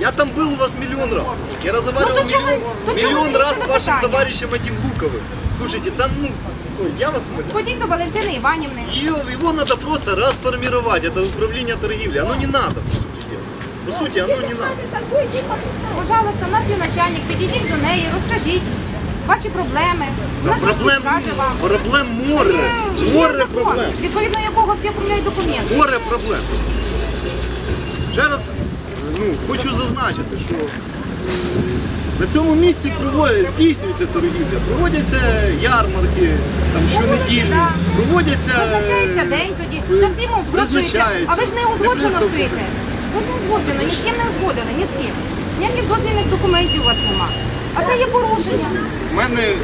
Я там был у вас миллион раз. Я разговаривал Ну, то чё вы- миллион, то чё вы миллион не раз с решили вашим питання? товарищем этим Луковым. Слушайте, там, ну, ой, я вас умоляю. Ходіть до Валентини Іванівни. Ее, его надо просто расформировать, это управление торгівлі. Оно не надо, по сути дела. По сути, оно не надо. Пожалуйста, у нас є начальник, підійдіть до неї, розкажіть ваші проблеми. Вона щось Проблем, підкаже вам. проблем море, Є- є море закон, проблем. Відповідно якого всі оформляють документи. Море проблем. Ще раз ну, хочу зазначити, що на цьому місці проводять, здійснюється торгівля, проводяться ярмарки там щонеділі, проводяться Визначається день тоді. Та всі ми узгоджуєте. Призначається. А ви ж не узгоджено стоїте. Ви ж не узгоджено, ні з ким не узгодили, ні з ким. Ніяких дозвільних документів у вас нема. А це є порушення. У мене, е,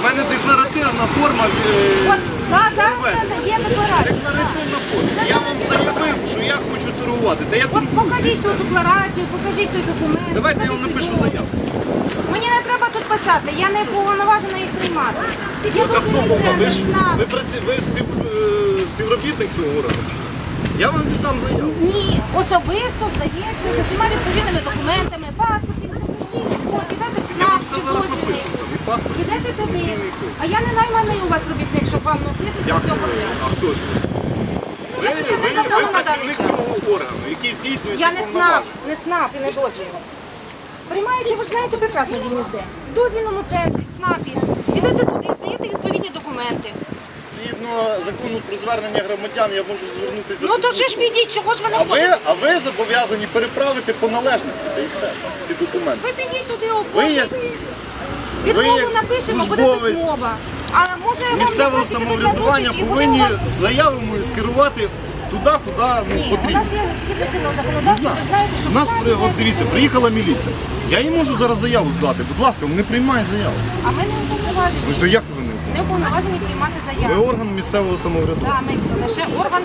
в мене декларативна форма. е, От, да, зараз це є декларація. Декларативна форма. Я вам заявив, що я хочу. Та я От торгую. покажіть ту декларацію, покажіть той документ. Давайте я вам напишу заяву. Мені не треба тут писати, я не повноважена їх приймати. Я А хто дозвільний? Ви, ж, ви, праці- ви спів, е, співробітник цього органу? чи ні? Я вам віддам заяву. Ні, особисто здається, з усіма відповідними документами, паспорт, код, ідете Я вам все зараз напишу. Там, і паспорт, і туди. код. А я не найманий у вас робітник, щоб вам носити Як це ви? А хто ж? ви? Ви, ви, ви, працівник Я не ЦНАП, не ЦНАП і не дозвіл. Приймаєте, ви ж знаєте прекрасно, де він де. В дозвільному центрі, в ЦНАПі. Ідете туди, здаєте відповідні документи. Згідно закону про звернення громадян, я можу звернутися Ну то чи ж підіть, чого ж ви не А ви, ходите? а ви зобов'язані переправити по належності, та і все, ці документи. Ви підіть туди Ви як, оформіть. ви Відмову як напишемо, буде службовець письмова. А може вам місцевого не прийти на самоврядування зустріч і буде повинні у вас- заяву мою скерувати туди, куди ну, Ні, у потрібно. нас є згідно чинного Не законодавства, знаю. ви знаєте, що У нас питання при- от дивіться, приїхала міліція. Я їй можу зараз заяву здати. Будь ласка, вони приймають заяву. А ми не уповноважені. Ну то як ви не? Не уповноважені приймати Ви орган місцевого самоврядування. Так, ми лише орган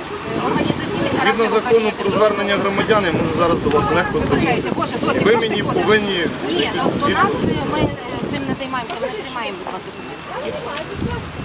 організаційний Згідно закону про звернення громадян, я можу зараз до вас легко звернутися. Доці, Ви мені повинні Ні, якось до нас е, ми е, цим не займаємося, ми не приймаємо від вас документи.